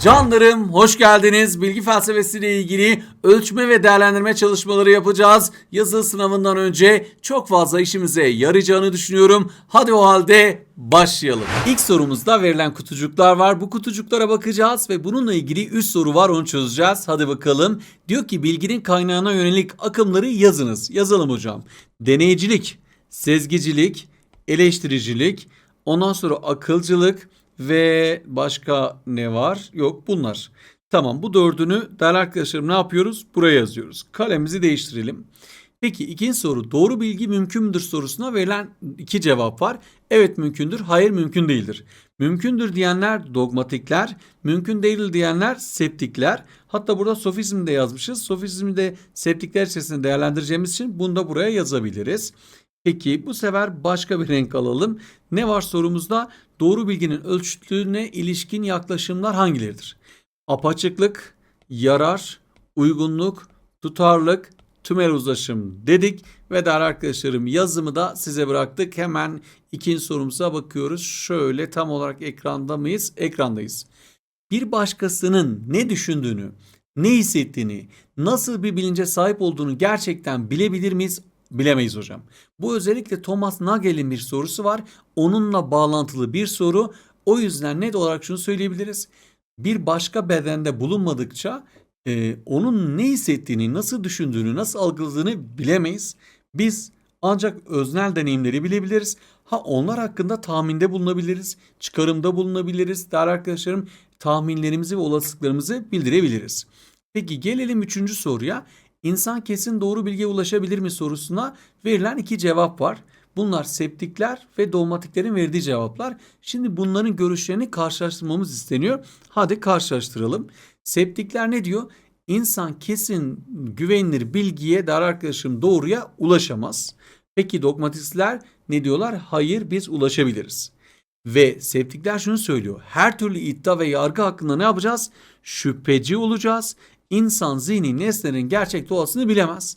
Canlarım hoş geldiniz. Bilgi felsefesiyle ilgili ölçme ve değerlendirme çalışmaları yapacağız. Yazılı sınavından önce çok fazla işimize yarayacağını düşünüyorum. Hadi o halde başlayalım. İlk sorumuzda verilen kutucuklar var. Bu kutucuklara bakacağız ve bununla ilgili 3 soru var onu çözeceğiz. Hadi bakalım. Diyor ki bilginin kaynağına yönelik akımları yazınız. Yazalım hocam. Deneycilik, sezgicilik, eleştiricilik, ondan sonra akılcılık, ve başka ne var? Yok bunlar. Tamam bu dördünü değerli arkadaşlarım ne yapıyoruz? Buraya yazıyoruz. Kalemizi değiştirelim. Peki ikinci soru doğru bilgi mümkün müdür sorusuna verilen iki cevap var. Evet mümkündür, hayır mümkün değildir. Mümkündür diyenler dogmatikler, mümkün değil diyenler septikler. Hatta burada sofizm de yazmışız. Sofizmi de septikler içerisinde değerlendireceğimiz için bunu da buraya yazabiliriz. Peki bu sefer başka bir renk alalım. Ne var sorumuzda? Doğru bilginin ölçütüne ilişkin yaklaşımlar hangileridir? Apaçıklık, yarar, uygunluk, tutarlılık, tümel uzlaşım dedik ve değerli arkadaşlarım yazımı da size bıraktık. Hemen ikinci sorumuza bakıyoruz. Şöyle tam olarak ekranda mıyız? Ekrandayız. Bir başkasının ne düşündüğünü, ne hissettiğini, nasıl bir bilince sahip olduğunu gerçekten bilebilir miyiz? Bilemeyiz hocam. Bu özellikle Thomas Nagel'in bir sorusu var. Onunla bağlantılı bir soru. O yüzden net olarak şunu söyleyebiliriz. Bir başka bedende bulunmadıkça e, onun ne hissettiğini, nasıl düşündüğünü, nasıl algıladığını bilemeyiz. Biz ancak öznel deneyimleri bilebiliriz. Ha onlar hakkında tahminde bulunabiliriz, çıkarımda bulunabiliriz. Değerli arkadaşlarım tahminlerimizi ve olasılıklarımızı bildirebiliriz. Peki gelelim üçüncü soruya. İnsan kesin doğru bilgiye ulaşabilir mi sorusuna verilen iki cevap var. Bunlar septikler ve dogmatiklerin verdiği cevaplar. Şimdi bunların görüşlerini karşılaştırmamız isteniyor. Hadi karşılaştıralım. Septikler ne diyor? İnsan kesin güvenilir bilgiye dar arkadaşım doğruya ulaşamaz. Peki dogmatikler ne diyorlar? Hayır biz ulaşabiliriz. Ve septikler şunu söylüyor. Her türlü iddia ve yargı hakkında ne yapacağız? Şüpheci olacağız. İnsan zihni nesnenin gerçek doğasını bilemez.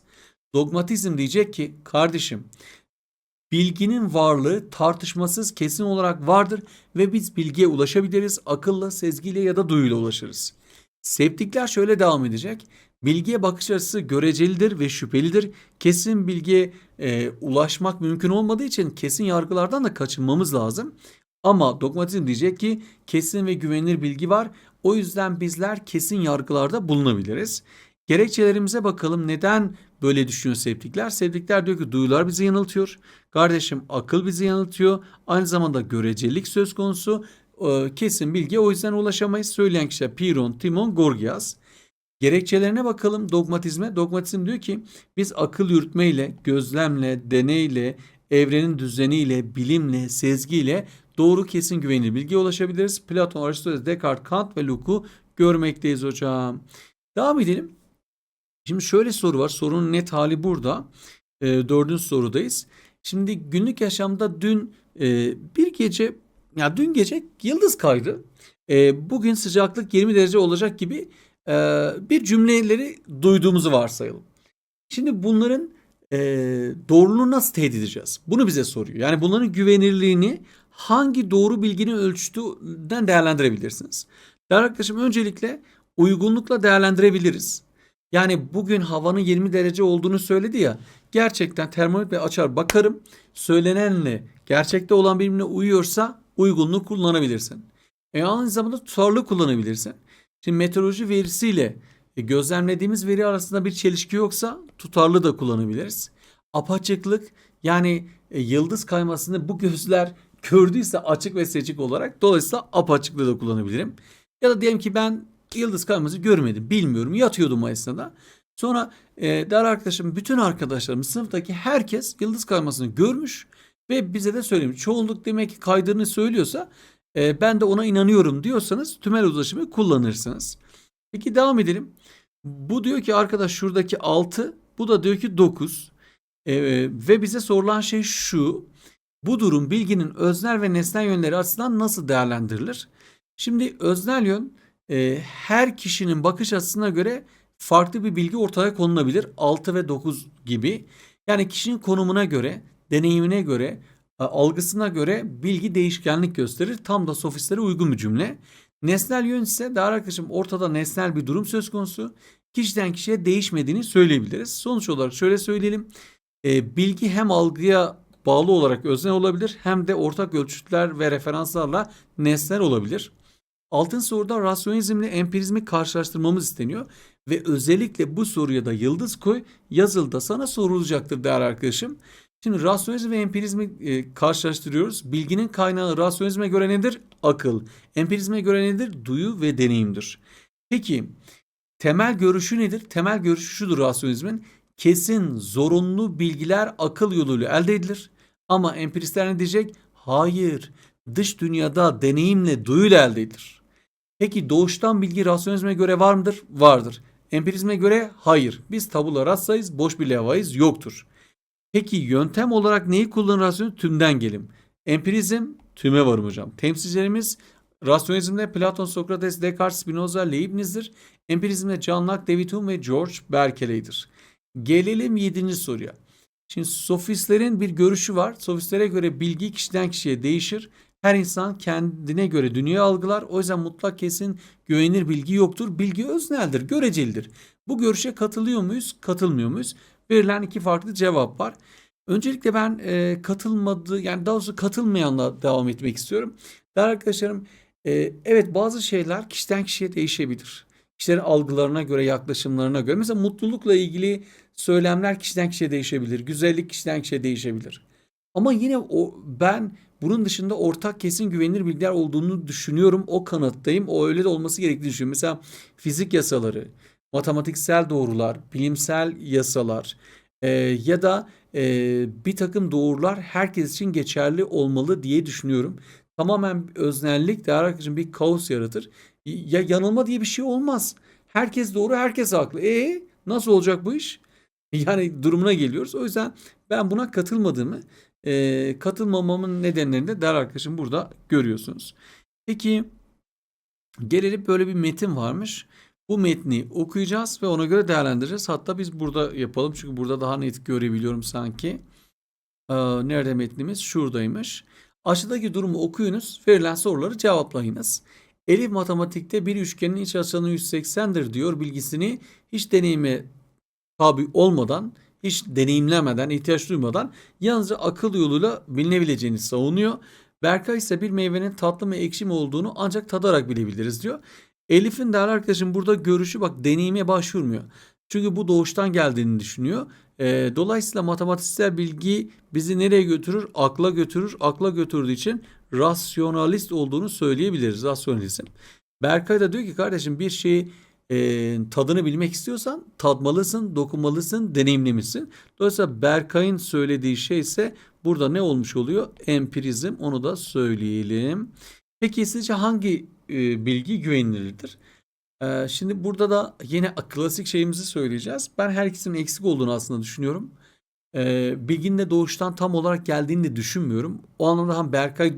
Dogmatizm diyecek ki kardeşim bilginin varlığı tartışmasız kesin olarak vardır ve biz bilgiye ulaşabiliriz. Akılla, sezgiyle ya da duyuyla ulaşırız. Septikler şöyle devam edecek. Bilgiye bakış açısı görecelidir ve şüphelidir. Kesin bilgiye e, ulaşmak mümkün olmadığı için kesin yargılardan da kaçınmamız lazım. Ama dogmatizm diyecek ki kesin ve güvenilir bilgi var. O yüzden bizler kesin yargılarda bulunabiliriz. Gerekçelerimize bakalım neden böyle düşünüyor septikler? Septikler diyor ki duyular bizi yanıltıyor. Kardeşim akıl bizi yanıltıyor. Aynı zamanda görecelik söz konusu. Ee, kesin bilgiye o yüzden ulaşamayız. Söyleyen kişiler Piron, Timon, Gorgias. Gerekçelerine bakalım dogmatizme. Dogmatizm diyor ki biz akıl yürütmeyle, gözlemle, deneyle, evrenin düzeniyle, bilimle, sezgiyle doğru kesin güvenilir bilgiye ulaşabiliriz. Platon, Aristoteles, Descartes, Kant ve Locke'u görmekteyiz hocam. Devam edelim. Şimdi şöyle soru var. Sorunun net hali burada. E, dördüncü sorudayız. Şimdi günlük yaşamda dün e, bir gece ya dün gece yıldız kaydı. E, bugün sıcaklık 20 derece olacak gibi e, bir cümleleri duyduğumuzu varsayalım. Şimdi bunların e, doğruluğunu nasıl teyit edeceğiz? Bunu bize soruyor. Yani bunların güvenirliğini hangi doğru bilginin ölçütünden değerlendirebilirsiniz? Değerli arkadaşım öncelikle uygunlukla değerlendirebiliriz. Yani bugün havanın 20 derece olduğunu söyledi ya. Gerçekten termometre açar bakarım. Söylenenle gerçekte olan birbirine uyuyorsa uygunluk kullanabilirsin. E aynı zamanda tutarlı kullanabilirsin. Şimdi meteoroloji verisiyle e, gözlemlediğimiz veri arasında bir çelişki yoksa tutarlı da kullanabiliriz. Apaçıklık yani e, yıldız kaymasını bu gözler gördüyse açık ve seçik olarak dolayısıyla apaçıklığı da kullanabilirim. Ya da diyelim ki ben yıldız kayması görmedim bilmiyorum yatıyordum o esnada. Sonra e, değerli arkadaşım bütün arkadaşlarım sınıftaki herkes yıldız kaymasını görmüş ve bize de söylemiş. Çoğunluk demek ki kaydığını söylüyorsa e, ben de ona inanıyorum diyorsanız tümel uzlaşımı kullanırsınız. Peki devam edelim. Bu diyor ki arkadaş şuradaki 6 bu da diyor ki 9 e, ve bize sorulan şey şu. Bu durum bilginin öznel ve nesnel yönleri açısından nasıl değerlendirilir? Şimdi öznel yön e, her kişinin bakış açısına göre farklı bir bilgi ortaya konulabilir. 6 ve 9 gibi. Yani kişinin konumuna göre, deneyimine göre, algısına göre bilgi değişkenlik gösterir. Tam da sofistlere uygun bir cümle. Nesnel yön ise değerli arkadaşım ortada nesnel bir durum söz konusu. Kişiden kişiye değişmediğini söyleyebiliriz. Sonuç olarak şöyle söyleyelim. E, bilgi hem algıya bağlı olarak öznel olabilir hem de ortak ölçütler ve referanslarla nesnel olabilir. Altın soruda rasyonizmle empirizmi karşılaştırmamız isteniyor ve özellikle bu soruya da yıldız koy yazılıda sana sorulacaktır değerli arkadaşım. Şimdi rasyonizm ve empirizmi e, karşılaştırıyoruz. Bilginin kaynağı rasyonizme göre nedir? Akıl. Empirizme göre nedir? Duyu ve deneyimdir. Peki temel görüşü nedir? Temel görüşü şudur rasyonizmin. Kesin, zorunlu bilgiler akıl yoluyla elde edilir. Ama empiristler ne diyecek? Hayır. Dış dünyada deneyimle, duyuyla elde edilir. Peki doğuştan bilgi rasyonizme göre var mıdır? Vardır. Empirizme göre hayır. Biz tabula rasayız, boş bir levhayız, yoktur. Peki yöntem olarak neyi kullanır rasyonizm? Tümden gelim. Empirizm tüme varım hocam. Temsilcilerimiz rasyonizmde Platon, Sokrates, Descartes, Spinoza, Leibniz'dir. Empirizmde John Locke, David Hume ve George Berkeley'dir. Gelelim yedinci soruya. Şimdi sofistlerin bir görüşü var. Sofistlere göre bilgi kişiden kişiye değişir. Her insan kendine göre dünyayı algılar. O yüzden mutlak kesin güvenilir bilgi yoktur. Bilgi özneldir, görecelidir. Bu görüşe katılıyor muyuz, katılmıyor muyuz? Verilen iki farklı cevap var. Öncelikle ben e, katılmadığı yani daha doğrusu katılmayanla devam etmek istiyorum. Değerli arkadaşlarım e, evet bazı şeyler kişiden kişiye değişebilir. Kişilerin algılarına göre, yaklaşımlarına göre. Mesela mutlulukla ilgili söylemler kişiden kişiye değişebilir. Güzellik kişiden kişiye değişebilir. Ama yine o ben bunun dışında ortak kesin güvenilir bilgiler olduğunu düşünüyorum. O kanıttayım. O öyle de olması gerektiğini düşünüyorum. Mesela fizik yasaları, matematiksel doğrular, bilimsel yasalar e, ya da e, bir takım doğrular herkes için geçerli olmalı diye düşünüyorum. Tamamen öznellik değerli arkadaşım bir kaos yaratır. Ya yanılma diye bir şey olmaz. Herkes doğru, herkes haklı. E nasıl olacak bu iş? Yani durumuna geliyoruz. O yüzden ben buna katılmadığımı, e, katılmamamın nedenlerini de değerli arkadaşım burada görüyorsunuz. Peki gelelim böyle bir metin varmış. Bu metni okuyacağız ve ona göre değerlendireceğiz. Hatta biz burada yapalım çünkü burada daha net görebiliyorum sanki. Ee, nerede metnimiz? Şuradaymış. Aşağıdaki durumu okuyunuz. Verilen soruları cevaplayınız. Elif matematikte bir üçgenin iç açılarını 180'dir diyor bilgisini hiç deneyime tabi olmadan, hiç deneyimlemeden, ihtiyaç duymadan yalnızca akıl yoluyla bilinebileceğini savunuyor. Berkay ise bir meyvenin tatlı mı ekşi mi olduğunu ancak tadarak bilebiliriz diyor. Elif'in değerli arkadaşım burada görüşü bak deneyime başvurmuyor. Çünkü bu doğuştan geldiğini düşünüyor. E, dolayısıyla matematiksel bilgi bizi nereye götürür? Akla götürür. Akla götürdüğü için rasyonalist olduğunu söyleyebiliriz. Rasyonalizm. Berkay da diyor ki kardeşim bir şeyi e, tadını bilmek istiyorsan tadmalısın, dokunmalısın, deneyimlemişsin. Dolayısıyla Berkay'ın söylediği şey ise burada ne olmuş oluyor? Empirizm onu da söyleyelim. Peki sizce hangi e, bilgi güvenilirdir? E, şimdi burada da yine klasik şeyimizi söyleyeceğiz. Ben her ikisinin eksik olduğunu aslında düşünüyorum. E, bilginin de doğuştan tam olarak geldiğini de düşünmüyorum. O anlamda hem Berkay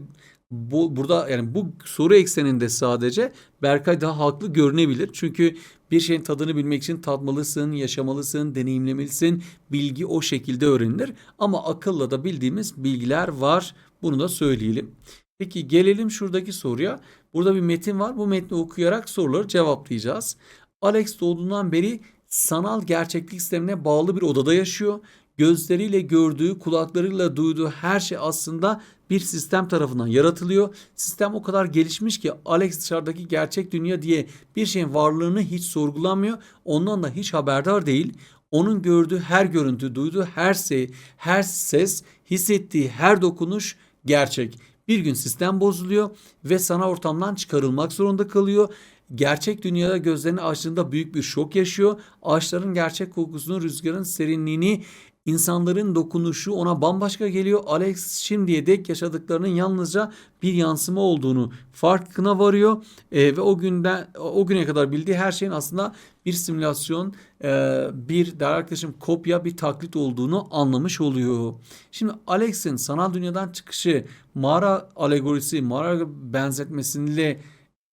bu, burada yani bu soru ekseninde sadece Berkay daha haklı görünebilir. Çünkü bir şeyin tadını bilmek için tadmalısın, yaşamalısın, deneyimlemelisin. Bilgi o şekilde öğrenilir. Ama akılla da bildiğimiz bilgiler var. Bunu da söyleyelim. Peki gelelim şuradaki soruya. Burada bir metin var. Bu metni okuyarak soruları cevaplayacağız. Alex doğduğundan beri sanal gerçeklik sistemine bağlı bir odada yaşıyor. Gözleriyle gördüğü, kulaklarıyla duyduğu her şey aslında bir sistem tarafından yaratılıyor. Sistem o kadar gelişmiş ki Alex dışarıdaki gerçek dünya diye bir şeyin varlığını hiç sorgulamıyor. Ondan da hiç haberdar değil. Onun gördüğü her görüntü, duyduğu her şey, her ses, hissettiği her dokunuş gerçek. Bir gün sistem bozuluyor ve sanal ortamdan çıkarılmak zorunda kalıyor. Gerçek dünyada gözlerini açtığında büyük bir şok yaşıyor. Ağaçların gerçek kokusunu, rüzgarın serinliğini, insanların dokunuşu ona bambaşka geliyor. Alex şimdiye dek yaşadıklarının yalnızca bir yansıma olduğunu farkına varıyor e, ve o günden o güne kadar bildiği her şeyin aslında bir simülasyon, e, bir değerli arkadaşım kopya, bir taklit olduğunu anlamış oluyor. Şimdi Alex'in sanal dünyadan çıkışı mağara alegorisi, mağara benzetmesiyle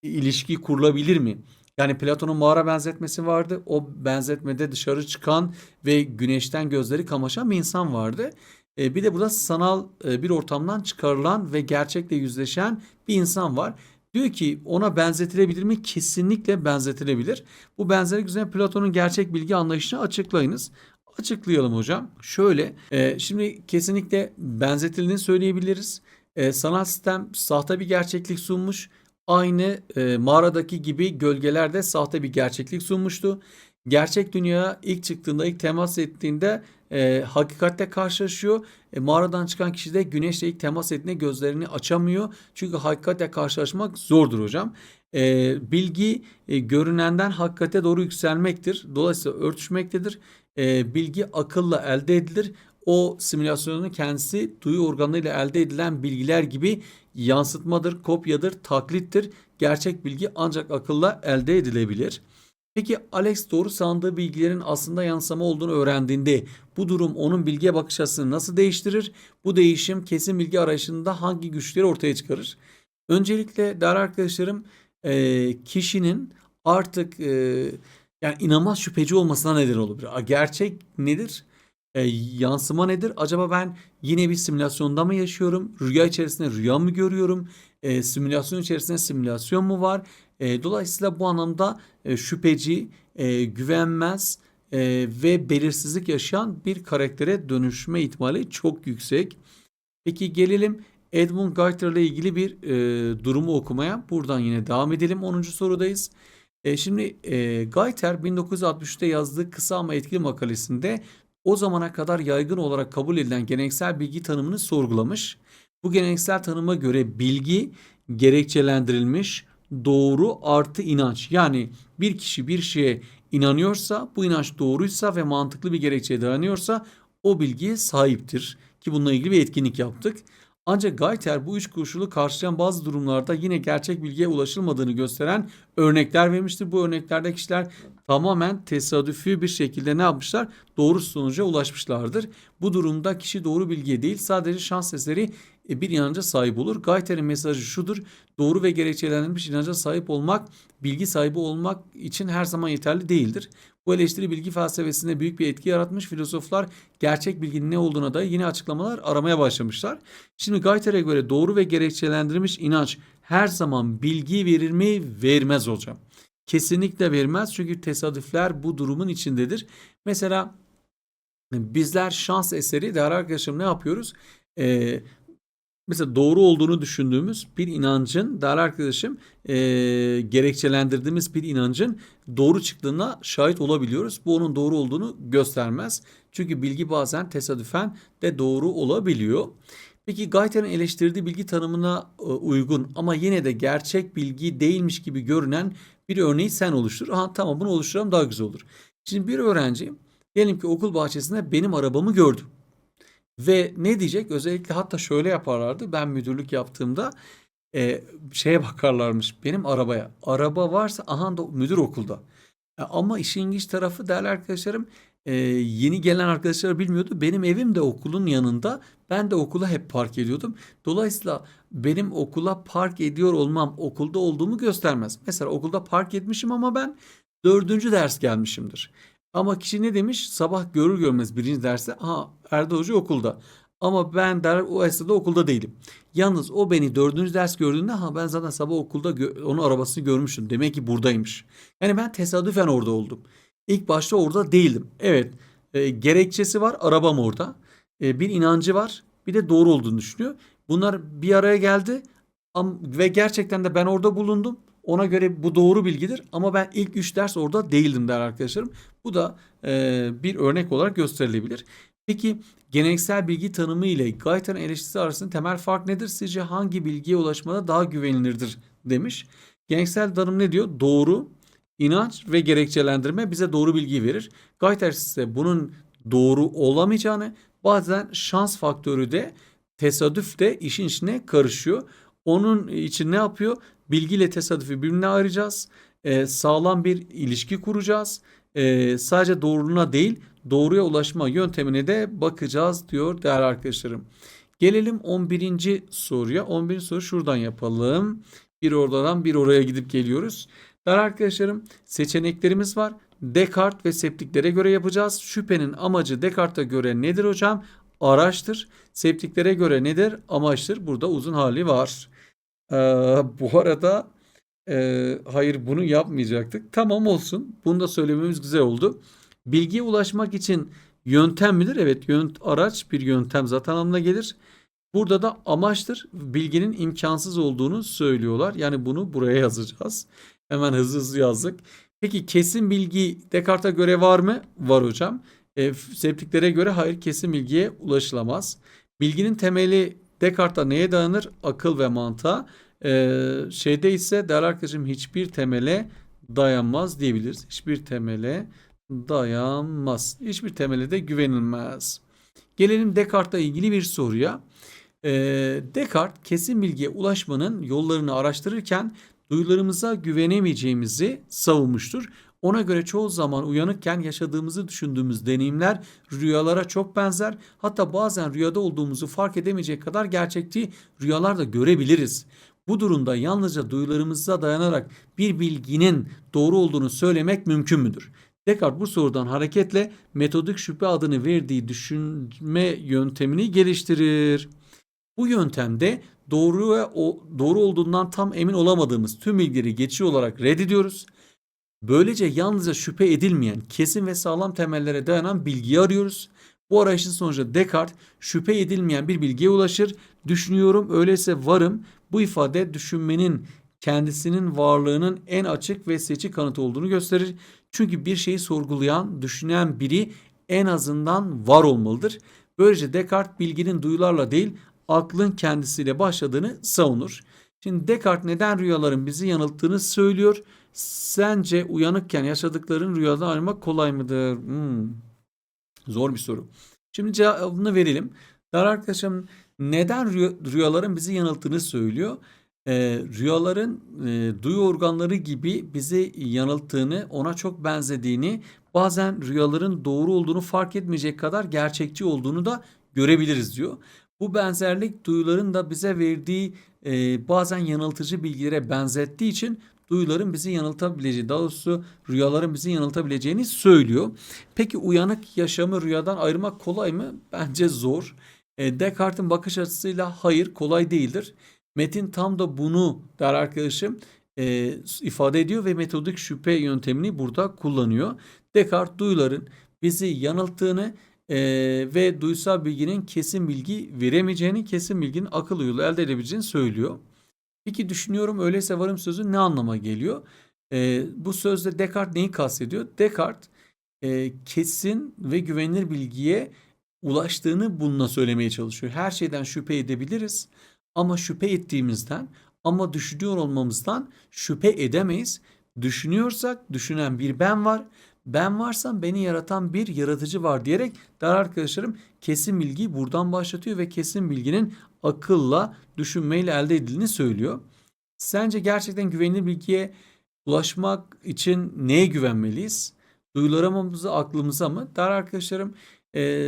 ilişki kurulabilir mi? Yani Platon'un mağara benzetmesi vardı. O benzetmede dışarı çıkan ve güneşten gözleri kamaşan bir insan vardı. E, bir de burada sanal e, bir ortamdan çıkarılan ve gerçekle yüzleşen bir insan var. Diyor ki ona benzetilebilir mi? Kesinlikle benzetilebilir. Bu benzerlik üzerine Platon'un gerçek bilgi anlayışını açıklayınız. Açıklayalım hocam. Şöyle, e, şimdi kesinlikle benzetildiğini söyleyebiliriz. E, sanal sistem sahte bir gerçeklik sunmuş. Aynı e, mağaradaki gibi gölgeler de sahte bir gerçeklik sunmuştu. Gerçek dünyaya ilk çıktığında, ilk temas ettiğinde e, hakikatle karşılaşıyor. E, mağaradan çıkan kişi de güneşle ilk temas ettiğinde gözlerini açamıyor. Çünkü hakikatle karşılaşmak zordur hocam. E, bilgi e, görünenden hakikate doğru yükselmektir. Dolayısıyla örtüşmektedir. E, bilgi akılla elde edilir. O simülasyonun kendisi duyu organıyla elde edilen bilgiler gibi yansıtmadır, kopyadır, taklittir. Gerçek bilgi ancak akılla elde edilebilir. Peki Alex doğru sandığı bilgilerin aslında yansıma olduğunu öğrendiğinde bu durum onun bilgiye bakış açısını nasıl değiştirir? Bu değişim kesin bilgi arayışında hangi güçleri ortaya çıkarır? Öncelikle değerli arkadaşlarım e, kişinin artık e, yani inanılmaz şüpheci olmasına neden. A, Gerçek nedir? E, yansıma nedir? Acaba ben yine bir simülasyonda mı yaşıyorum? Rüya içerisinde rüya mı görüyorum? E, simülasyon içerisinde simülasyon mu var? E, dolayısıyla bu anlamda e, şüpheci, e, güvenmez e, ve belirsizlik yaşayan bir karaktere dönüşme ihtimali çok yüksek. Peki gelelim Edmund Guyter ile ilgili bir e, durumu okumaya. Buradan yine devam edelim. 10. sorudayız. E, şimdi e, Guyter 1963'te yazdığı kısa ama etkili makalesinde o zamana kadar yaygın olarak kabul edilen geleneksel bilgi tanımını sorgulamış. Bu geleneksel tanıma göre bilgi gerekçelendirilmiş doğru artı inanç. Yani bir kişi bir şeye inanıyorsa, bu inanç doğruysa ve mantıklı bir gerekçeye dayanıyorsa o bilgiye sahiptir. Ki bununla ilgili bir etkinlik yaptık. Ancak Guyter bu üç koşulu karşılayan bazı durumlarda yine gerçek bilgiye ulaşılmadığını gösteren örnekler vermiştir. Bu örneklerde kişiler tamamen tesadüfi bir şekilde ne yapmışlar? Doğru sonuca ulaşmışlardır. Bu durumda kişi doğru bilgiye değil sadece şans eseri bir inanca sahip olur. Guyter'in mesajı şudur. Doğru ve gerekçelendirilmiş inanca sahip olmak, bilgi sahibi olmak için her zaman yeterli değildir. Bu eleştiri bilgi felsefesinde büyük bir etki yaratmış. Filozoflar gerçek bilginin ne olduğuna dair yeni açıklamalar aramaya başlamışlar. Şimdi Guyter'e göre doğru ve gerekçelendirilmiş inanç her zaman bilgi verir mi? Vermez hocam. Kesinlikle vermez çünkü tesadüfler bu durumun içindedir. Mesela bizler şans eseri değerli arkadaşım ne yapıyoruz? Ee, mesela doğru olduğunu düşündüğümüz bir inancın değerli arkadaşım e, gerekçelendirdiğimiz bir inancın doğru çıktığına şahit olabiliyoruz. Bu onun doğru olduğunu göstermez. Çünkü bilgi bazen tesadüfen de doğru olabiliyor. Peki Guyter'in eleştirdiği bilgi tanımına e, uygun ama yine de gerçek bilgi değilmiş gibi görünen bir örneği sen oluştur. Aha tamam bunu oluşturalım daha güzel olur. Şimdi bir öğrenci diyelim ki okul bahçesinde benim arabamı gördü. Ve ne diyecek? Özellikle hatta şöyle yaparlardı. Ben müdürlük yaptığımda e, şeye bakarlarmış benim arabaya. Araba varsa aha da müdür okulda. E, ama işin ilginç tarafı değerli arkadaşlarım e, yeni gelen arkadaşlar bilmiyordu. Benim evim de okulun yanında. Ben de okula hep park ediyordum. Dolayısıyla benim okula park ediyor olmam okulda olduğumu göstermez. Mesela okulda park etmişim ama ben dördüncü ders gelmişimdir. Ama kişi ne demiş? Sabah görür görmez birinci derste ha Erdo Hoca okulda. Ama ben der o esnada okulda değilim. Yalnız o beni dördüncü ders gördüğünde ha ben zaten sabah okulda onun arabasını görmüştüm. Demek ki buradaymış. Yani ben tesadüfen orada oldum. İlk başta orada değildim. Evet e, gerekçesi var arabam orada. E, bir inancı var bir de doğru olduğunu düşünüyor. Bunlar bir araya geldi ve gerçekten de ben orada bulundum. Ona göre bu doğru bilgidir ama ben ilk 3 ders orada değildim der arkadaşlarım. Bu da e, bir örnek olarak gösterilebilir. Peki geleneksel bilgi tanımı ile Guyter'ın eleştirisi arasında temel fark nedir? Sizce hangi bilgiye ulaşmada daha güvenilirdir demiş. Geleneksel tanım ne diyor? Doğru, inanç ve gerekçelendirme bize doğru bilgi verir. Guyter ise bunun doğru olamayacağını bazen şans faktörü de tesadüf de işin içine karışıyor. Onun için ne yapıyor? Bilgiyle tesadüfü birbirine ayıracağız. Ee, sağlam bir ilişki kuracağız. Ee, sadece doğruluğuna değil doğruya ulaşma yöntemine de bakacağız diyor değerli arkadaşlarım. Gelelim 11. soruya. 11. soru şuradan yapalım. Bir oradan bir oraya gidip geliyoruz. Değerli arkadaşlarım seçeneklerimiz var. Descartes ve septiklere göre yapacağız. Şüphenin amacı Descartes'e göre nedir hocam? Araçtır. Septiklere göre nedir? Amaçtır. Burada uzun hali var. Ee, bu arada e, hayır bunu yapmayacaktık. Tamam olsun. Bunu da söylememiz güzel oldu. Bilgiye ulaşmak için yöntem midir? Evet, yönt araç bir yöntem zaten anlamına gelir. Burada da amaçtır. Bilginin imkansız olduğunu söylüyorlar. Yani bunu buraya yazacağız. Hemen hızlı hızlı yazdık. Peki kesin bilgi Descartes'a göre var mı? Var hocam. E, septiklere göre hayır kesin bilgiye ulaşılamaz. Bilginin temeli Descartes'a neye dayanır? Akıl ve mantığa. E, şeyde ise değerli arkadaşım hiçbir temele dayanmaz diyebiliriz. Hiçbir temele dayanmaz. Hiçbir temele de güvenilmez. Gelelim Descartes'la ilgili bir soruya. E, Descartes kesin bilgiye ulaşmanın yollarını araştırırken duyularımıza güvenemeyeceğimizi savunmuştur. Ona göre çoğu zaman uyanıkken yaşadığımızı düşündüğümüz deneyimler rüyalara çok benzer. Hatta bazen rüyada olduğumuzu fark edemeyecek kadar gerçekçi rüyalar da görebiliriz. Bu durumda yalnızca duyularımıza dayanarak bir bilginin doğru olduğunu söylemek mümkün müdür? Descartes bu sorudan hareketle metodik şüphe adını verdiği düşünme yöntemini geliştirir. Bu yöntemde doğru ve o, doğru olduğundan tam emin olamadığımız tüm bilgileri geçici olarak reddediyoruz. Böylece yalnızca şüphe edilmeyen, kesin ve sağlam temellere dayanan bilgiyi arıyoruz. Bu arayışın sonucu Descartes şüphe edilmeyen bir bilgiye ulaşır. Düşünüyorum öyleyse varım. Bu ifade düşünmenin kendisinin varlığının en açık ve seçik kanıtı olduğunu gösterir. Çünkü bir şeyi sorgulayan, düşünen biri en azından var olmalıdır. Böylece Descartes bilginin duyularla değil aklın kendisiyle başladığını savunur. Şimdi Descartes neden rüyaların bizi yanılttığını söylüyor. Sence uyanıkken yaşadıkların rüyada ayırmak kolay mıdır? Hmm. Zor bir soru. Şimdi cevabını verelim. Dar arkadaşım neden rüya- rüyaların bizi yanılttığını söylüyor. Ee, rüyaların e, duyu organları gibi bizi yanılttığını, ona çok benzediğini, bazen rüyaların doğru olduğunu fark etmeyecek kadar gerçekçi olduğunu da görebiliriz diyor. Bu benzerlik duyuların da bize verdiği e, bazen yanıltıcı bilgilere benzettiği için duyuların bizi yanıltabileceği, daha doğrusu rüyaların bizi yanıltabileceğini söylüyor. Peki uyanık yaşamı rüyadan ayırmak kolay mı? Bence zor. E, Descartes'in bakış açısıyla hayır kolay değildir. Metin tam da bunu der arkadaşım e, ifade ediyor ve metodik şüphe yöntemini burada kullanıyor. Descartes duyuların bizi yanılttığını e, ve duysal bilginin kesin bilgi veremeyeceğini, kesin bilginin akıl yolu elde edebileceğini söylüyor. Peki düşünüyorum öyleyse varım sözü ne anlama geliyor? E, bu sözde Descartes neyi kastediyor? Descartes e, kesin ve güvenilir bilgiye ulaştığını bununla söylemeye çalışıyor. Her şeyden şüphe edebiliriz ama şüphe ettiğimizden ama düşünüyor olmamızdan şüphe edemeyiz. Düşünüyorsak düşünen bir ben var. Ben varsam beni yaratan bir yaratıcı var diyerek der arkadaşlarım kesin bilgiyi buradan başlatıyor ve kesin bilginin akılla düşünmeyle elde edildiğini söylüyor. Sence gerçekten güvenilir bilgiye ulaşmak için neye güvenmeliyiz? Duyulara mı, aklımıza mı? Der arkadaşlarım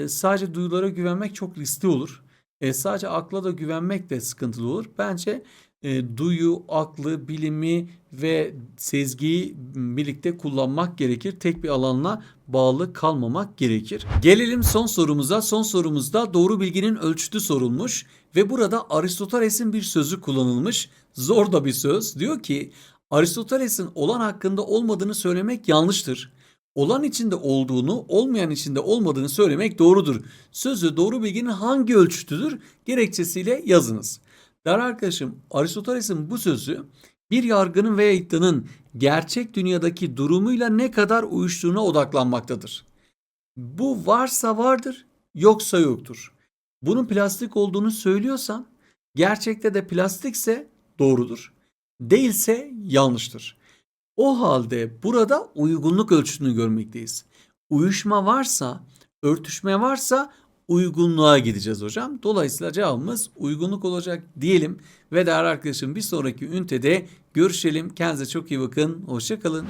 sadece duyulara güvenmek çok riskli olur. E, sadece akla da güvenmek de sıkıntılı olur. Bence e, duyu, aklı, bilimi ve sezgiyi birlikte kullanmak gerekir. Tek bir alanla bağlı kalmamak gerekir. Gelelim son sorumuza. Son sorumuzda doğru bilginin ölçütü sorulmuş ve burada Aristoteles'in bir sözü kullanılmış. Zor da bir söz. Diyor ki Aristoteles'in olan hakkında olmadığını söylemek yanlıştır. Olan içinde olduğunu, olmayan içinde olmadığını söylemek doğrudur. Sözü doğru bilginin hangi ölçütüdür? Gerekçesiyle yazınız. Der arkadaşım Aristoteles'in bu sözü bir yargının veya iddianın gerçek dünyadaki durumuyla ne kadar uyuştuğuna odaklanmaktadır. Bu varsa vardır, yoksa yoktur. Bunun plastik olduğunu söylüyorsan, gerçekte de plastikse doğrudur. Değilse yanlıştır. O halde burada uygunluk ölçütünü görmekteyiz. Uyuşma varsa, örtüşme varsa uygunluğa gideceğiz hocam. Dolayısıyla cevabımız uygunluk olacak diyelim ve değerli arkadaşım bir sonraki ünitede görüşelim. Kendinize çok iyi bakın. Hoşçakalın.